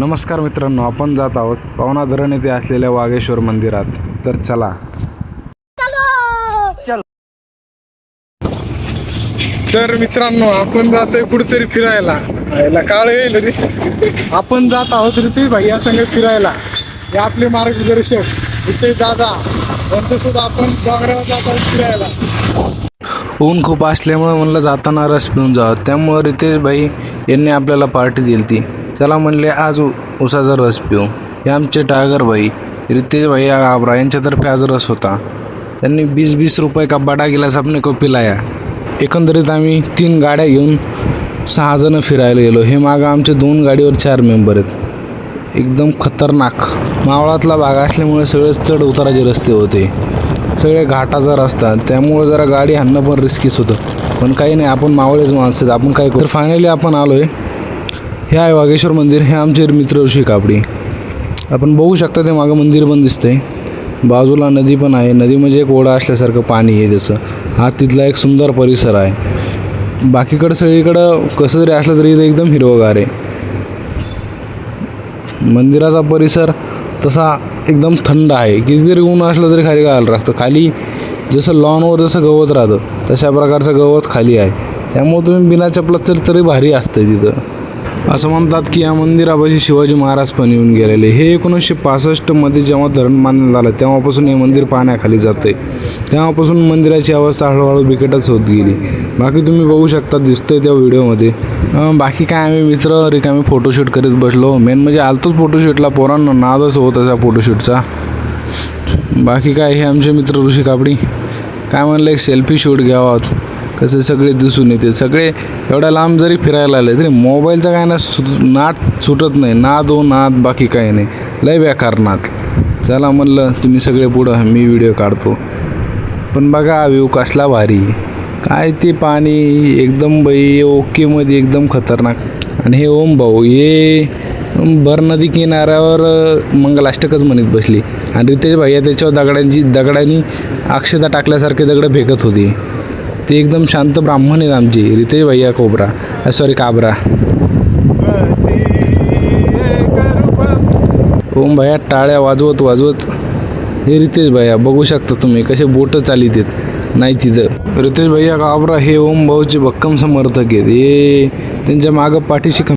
नमस्कार मित्रांनो आपण जात आहोत पवना धरण येथे असलेल्या वागेश्वर मंदिरात. तर चला. तर मित्रांनो आपण जातोय कुठेतरी फिरायला. याला काळ येईल रे. आपण जात आहोत ऋतिक भैया संग फिरायला. हे आपले मार्गदर्शक ऋतिक दादा. यांचं सुद्धा आपण डोंगरावर जात आहोत फिरायला. ऊन खूप असल्यामुळे म्हणलं जाताना रस पिऊन जावं. त्यामुळे रितेश भाई यांनी आपल्याला पार्टी दिली ती. त्याला म्हणले आज उसाचा रस पिऊ. हे आमचे टायगर रितेशभाई आबरा यांच्यातर्फे आज रस होता. त्यांनी वीस वीस रुपये का बडा गिलास आपण को पिलाया. एकंदरीत आम्ही तीन गाड्या घेऊन सहा जण फिरायला गेलो. हे मागं आमचे दोन गाडीवर चार मेंबर आहेत. एकदम खतरनाक. मावळातला भाग असल्यामुळे सगळे चढ उताराचे रस्ते होते. सगळे घाटाचा रस्ता. त्यामुळे जरा गाडी हाणणं पण रिस्कीच होतं. पण काही नाही आपण मावळेच माणसं आपण काय करू? फायनली आपण आलो आहे हे आहे वागेश्वर मंदिर हे आमचे मित्र ऋषी कापडी. आपण बघू शकता ते मागं मंदिर पण दिसतंय. बाजूला नदी पण आहे. नदी म्हणजे एक ओढा असल्यासारखं पाणी आहे त्याचं. हा तिथला एक सुंदर परिसर आहे. बाकीकडं सगळीकडं कसं जरी असलं तरी इथं एकदम हिरवगार आहे. मंदिराचा परिसर तसा एकदम थंड आहे. कितीतरी ऊन असलं तरी खाली घालायला राहतं खाली जसं लॉनवर जसं गवत राहतं तशा प्रकारचं गवत खाली आहे. त्यामुळे तुम्ही बिना चपलात तरी तरी भारी असतं तिथं. असं म्हणतात की या मंदिरापाशी शिवाजी महाराज पण येऊन गेलेले. हे एकोणीसशे पासष्टमध्ये जेव्हा धरण बांधण्यात आलं तेव्हापासून हे मंदिर पाण्याखाली जाते तेव्हापासून मंदिराची अवस्था हळूहळू बिकटच होत गेली. बाकी तुम्ही बघू शकता दिसतंय त्या व्हिडिओमध्ये. बाकी काय आम्ही मित्र रिकामी फोटोशूट करीत बसलो. मेन म्हणजे आलतोच फोटोशूटला पोरांना नादच होत असा फोटोशूटचा बाकी काय हे आमचे मित्र ऋषी कापडी. काय म्हणलं एक सेल्फी शूट घ्यावा कसे सगळे दिसून येते सगळे एवढ्या लांब जरी फिरायला आले तरी मोबाईलचा काय ना सु नाद सुटत नाही. नाद हो नाद बाकी काही नाही. लय व्याकार नाद चला म्हणलं तुम्ही सगळे पुढं मी व्हिडिओ काढतो. पण बघा व्ह्यू कसला भारी. काय ते पाणी एकदम बाई ओकेमध्ये एकदम खतरनाक. आणि हे ओम भाऊ हे भर नदी किनाऱ्यावर अ, मंगलाष्टकच म्हणत बसली. आणि रितेश भैया त्याच्यावर दगडांची दगडांनी अक्षता टाकल्यासारखे दगडं फेकत होती. ते एकदम शांत ब्राह्मण आहेत आमचे. रितेश भैया कोबरा सॉरी काबरा. ओम भैया टाळ्या वाजवत वाजवत. हे रितेश भैया बघू शकता तुम्ही कसे बोट चालित आहेत. नाही तिथं. रितेश भैया काबरा हे ओम भाऊचे भक्कम समर्थक आहेत. हे त्यांच्या मागं पाठीशी